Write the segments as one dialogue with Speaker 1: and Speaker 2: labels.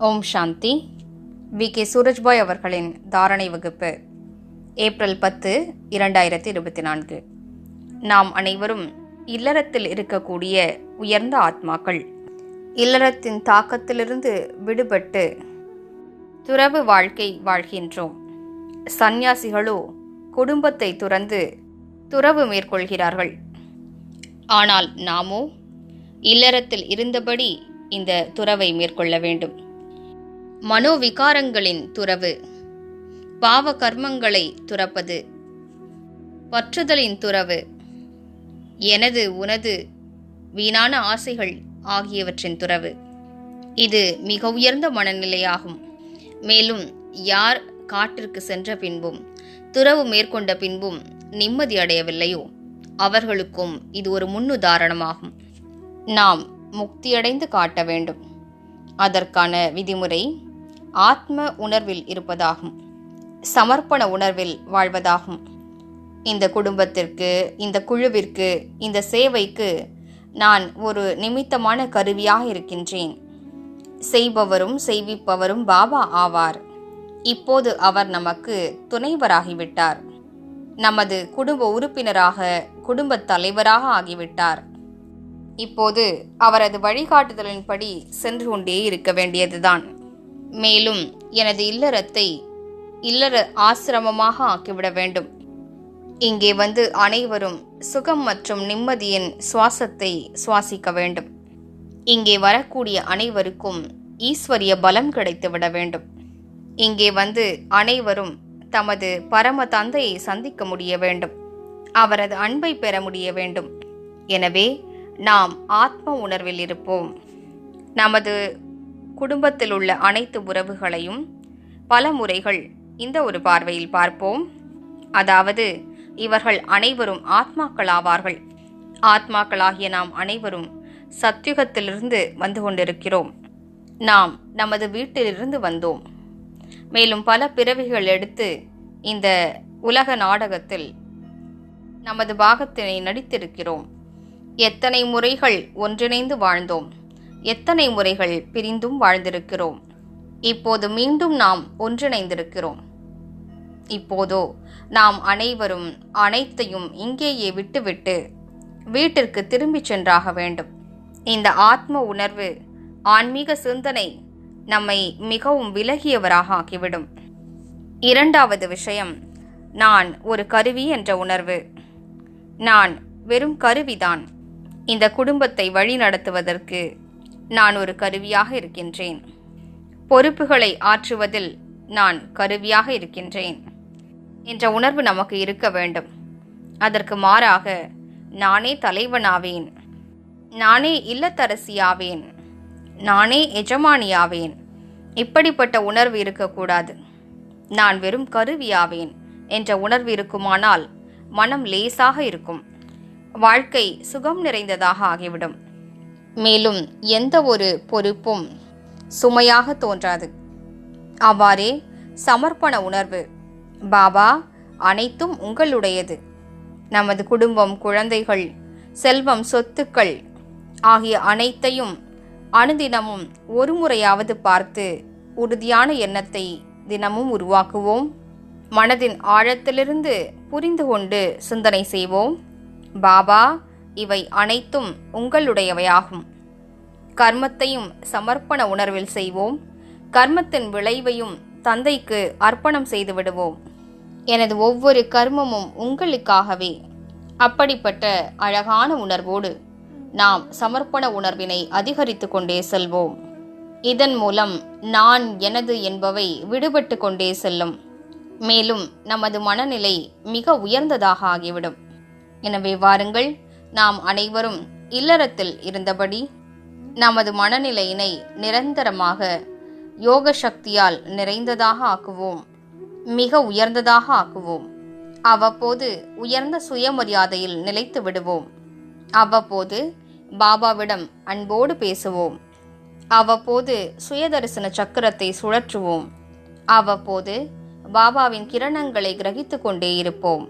Speaker 1: Om Shanti. We. K. Surajbhai அவர்களின் தாரணை வகுப்பு ஏப்ரல் பத்து இரண்டாயிரத்தி இருபத்தி நான்கு. நாம் அனைவரும் இல்லறத்தில் இருக்கக்கூடிய உயர்ந்த ஆத்மாக்கள். இல்லறத்தின் தாக்கத்திலிருந்து விடுபட்டு துறவு வாழ்க்கை வாழ்கின்றோம். சந்நியாசிகளோ குடும்பத்தை துறந்து துறவு மேற்கொள்கிறார்கள். ஆனால் நாமோ இல்லறத்தில் இருந்தபடி இந்த துறவை மேற்கொள்ள வேண்டும். மனோவிகாரங்களின் துறவு. பாவ கர்மங்களை துறப்பது. பற்றுதலின் துறவு. எனது உனது வீணான ஆசைகள் ஆகியவற்றின் துறவு. இது மிக உயர்ந்த மனநிலையாகும். மேலும் யார் காட்டிற்கு சென்ற பின்பும் துறவு மேற்கொண்ட பின்பும் நிம்மதி அடையவில்லையோ? அவர்களுக்கும் இது ஒரு முன்னுதாரணமாகும். நாம் முக்தியடைந்து காட்ட வேண்டும். அதற்கான விதிமுறை ஆத்ம உணர்வில் இருப்பதாகும். சமர்ப்பண உணர்வில் வாழ்வதாகும். இந்த குடும்பத்திற்கு இந்த குழுவிற்கு இந்த சேவைக்கு நான் ஒரு நிமித்தமான கருவியாக இருக்கின்றேன். செய்பவரும் செய்விப்பவரும் பாபா ஆவார். இப்போது அவர் நமக்கு துணைவராகிவிட்டார். நமது குடும்ப உறுப்பினராக குடும்பத் தலைவராக ஆகிவிட்டார். இப்போது அவரது வழிகாட்டுதலின்படி சென்று கொண்டே இருக்க வேண்டியதுதான். மேலும் எனது இல்லறத்தை இல்லற ஆசிரமமாக ஆக்கிவிட வேண்டும். இங்கே வந்து அனைவரும் சுகம் மற்றும் நிம்மதியின் சுவாசத்தை சுவாசிக்க வேண்டும். இங்கே வரக்கூடிய அனைவருக்கும் ஈஸ்வரிய பலம் கிடைத்துவிட வேண்டும். இங்கே வந்து அனைவரும் தமது பரம தந்தையை சந்திக்க முடிய வேண்டும். அவரது அன்பை பெற முடிய வேண்டும். எனவே நாம் ஆத்ம உணர்வில் இருப்போம். நமது குடும்பத்தில் உள்ள அனைத்து உறவுகளையும் பல முறைகள் இந்த ஒரு பார்வையில் பார்ப்போம். அதாவது இவர்கள் அனைவரும் ஆத்மாக்களாவார்கள். ஆத்மாக்களாகிய நாம் அனைவரும் சத்யுகத்திலிருந்து வந்து கொண்டிருக்கிறோம். நாம் நமது வீட்டிலிருந்து வந்தோம். மேலும் பல பிறவிகள் எடுத்து இந்த உலக நாடகத்தில் நமது பாகத்தினை நடித்திருக்கிறோம். எத்தனை முறைகள் ஒன்றிணைந்து வாழ்ந்தோம். எத்தனை முறைகள் பிரிந்தும் வாழ்ந்திருக்கிறோம்? இப்போது மீண்டும் நாம் ஒன்றிணைந்திருக்கிறோம். இப்போதோ நாம் அனைவரும் அனைத்தையும் இங்கேயே விட்டுவிட்டு வீட்டிற்கு திரும்பிச் சென்றாக வேண்டும். இந்த ஆத்ம உணர்வு ஆன்மீக சிந்தனை நம்மை மிகவும் விலகியவராக ஆக்கிவிடும். இரண்டாவது விஷயம் நான் ஒரு கருவி என்ற உணர்வு. நான் வெறும் கருவிதான். இந்த குடும்பத்தை வழிநடத்துவதற்கு நான் ஒரு கருவியாக இருக்கின்றேன். பொறுப்புகளை ஆற்றுவதில் நான் கருவியாக இருக்கின்றேன். என்ற உணர்வு நமக்கு இருக்க வேண்டும். அதற்கு மாறாக நானே தலைவனாவேன். நானே இல்லத்தரசியாவேன். நானே எஜமானியாவேன். இப்படிப்பட்ட உணர்வு இருக்கக்கூடாது. நான் வெறும் கருவியாவேன் என்ற உணர்வு இருக்குமானால் மனம் லேசாக இருக்கும். வாழ்க்கை சுகம் நிறைந்ததாக ஆகிவிடும். மேலும் எந்த ஒரு பொறுப்பும் சுமையாக தோன்றாது. அவ்வாறே சமர்ப்பண உணர்வு பாபா அனைத்தும் உங்களுடையது. நமது குடும்பம் குழந்தைகள் செல்வம் சொத்துக்கள் ஆகிய அனைத்தையும் அனுதினமும் ஒரு முறையாவது பார்த்து உறுதியான எண்ணத்தை தினமும் உருவாக்குவோம். மனதின் ஆழத்திலிருந்து புரிந்து கொண்டு சிந்தனை செய்வோம். பாபா இவை அனைத்தும் உங்களுடையவையாகும். கர்மத்தையும் சமர்ப்பண உணர்வில் செய்வோம். கர்மத்தின் விளைவையும் தந்தைக்கு அர்ப்பணம் செய்து விடுவோம். எனது ஒவ்வொரு கர்மமும் உங்களுக்காகவே. அப்படிப்பட்ட அழகான உணர்வோடு நாம் சமர்ப்பண உணர்வினை அதிகரித்து கொண்டே செல்வோம். இதன் மூலம் நான் எனது என்பவை விடுபட்டு கொண்டே செல்லும். மேலும் நமது மனநிலை மிக உயர்ந்ததாக ஆகிவிடும். எனவே வாருங்கள் நாம் அனைவரும் இல்லறத்தில் இருந்தபடி நமது மனநிலையினை நிரந்தரமாக யோக சக்தியால் நிறைந்ததாக ஆக்குவோம் மிக உயர்ந்ததாக ஆக்குவோம். அவ்வப்போது உயர்ந்த சுயமரியாதையில் நிலைத்து விடுவோம். அவ்வப்போது பாபாவிடம் அன்போடு பேசுவோம். அவ்வப்போது சுயதரிசன சக்கரத்தை சுழற்றுவோம். அவ்வப்போது பாபாவின் கிரணங்களை கிரகித்து கொண்டே இருப்போம்.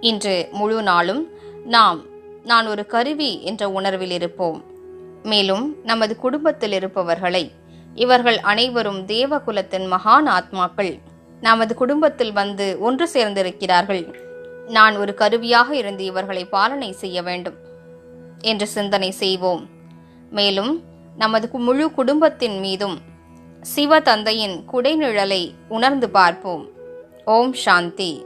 Speaker 1: இன்று முழு நாளும் நாம் நான் ஒரு கருவி என்ற உணர்வில் இருப்போம். மேலும் நமது குடும்பத்தில் இருப்பவர்களை இவர்கள் அனைவரும் தேவகுலத்தின் மகான் ஆத்மாக்கள். நமது குடும்பத்தில் வந்து ஒன்று சேர்ந்திருக்கிறார்கள். நான் ஒரு கருவியாக இருந்து இவர்களை பாலனை செய்ய வேண்டும் என்று சிந்தனை செய்வோம். மேலும் நமது முழு குடும்பத்தின் மீதும் சிவ தந்தையின் குடைநிழலை உணர்ந்து பார்ப்போம். ஓம் சாந்தி.